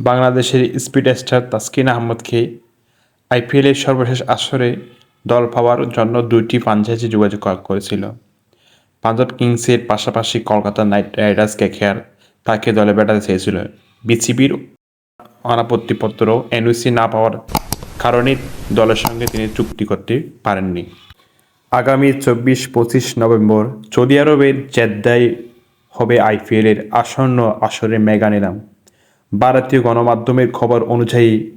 বাংলাদেশের speed star Taskin আহমদকে আইপিএলের সর্বশেষ আসরে দল পাওয়ার জন্য দুইটি ফ্রাঞ্চাইজি যোগাযোগ করা- করেছিল। পাঞ্জাব কিংসের পাশাপাশি কলকাতা নাইট রাইডার্স কেকেআর তাকে দলে বেড়াতে চেয়েছিল। বিসিবির অনাপত্তিপত্র এনওসি না পাওয়ার কারণে দলের সঙ্গে তিনি চুক্তি করতে পারেননি। আগামী চব্বিশ পঁচিশ নভেম্বর সৌদি আরবের জেদ্দায় হবে আইপিএলের আসন্ন আসরে মেগা নিলাম। ভারতীয় গণমাধ্যমের খবর অনুযায়ী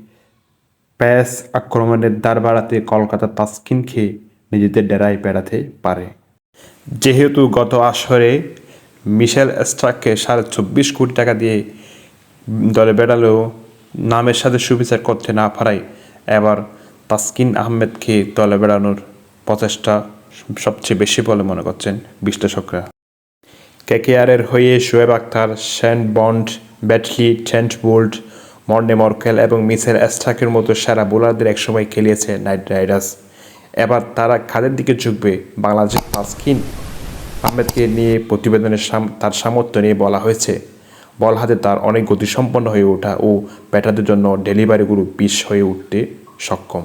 প্যাস আক্রমণের দ্বার বাড়াতে কলকাতা তাস্কিন খেয়ে নিজেদের ডেরায় বেড়াতে পারে। যেহেতু গত আসরে মিশেল স্ট্রাককে সাড়ে চব্বিশ কোটি টাকা দিয়ে দলে বেড়ালেও নামের সাথে সুবিচার করতে না পারায় এবার তাসকিন আহমেদকে দলে বেড়ানোর প্রচেষ্টা সবচেয়ে বেশি বলে মনে করছেন বিশ্লেষকরা। কেকেআরের হয়ে Shoaib Akhtar Shane Bond Brett Lee Trent Boult, Morne Morkel এবং মিসেল অ্যাস্ট্রাকের মতো সেরা বোলারদের একসময় খেলিয়েছে নাইট রাইডার্স। এবার তারা খাদের দিকে ঝুঁকবে বাংলাদেশের তাসকিন আহমেদকে নিয়ে প্রতিবেদনের তার সামর্থ্য নিয়ে বলা হয়েছে। বল হাতে তার অনেক গতিসম্পন্ন হয়ে ওঠা ও ব্যাটারদের জন্য ডেলিভারিগুলো বিষ হয়ে উঠতে সক্ষম।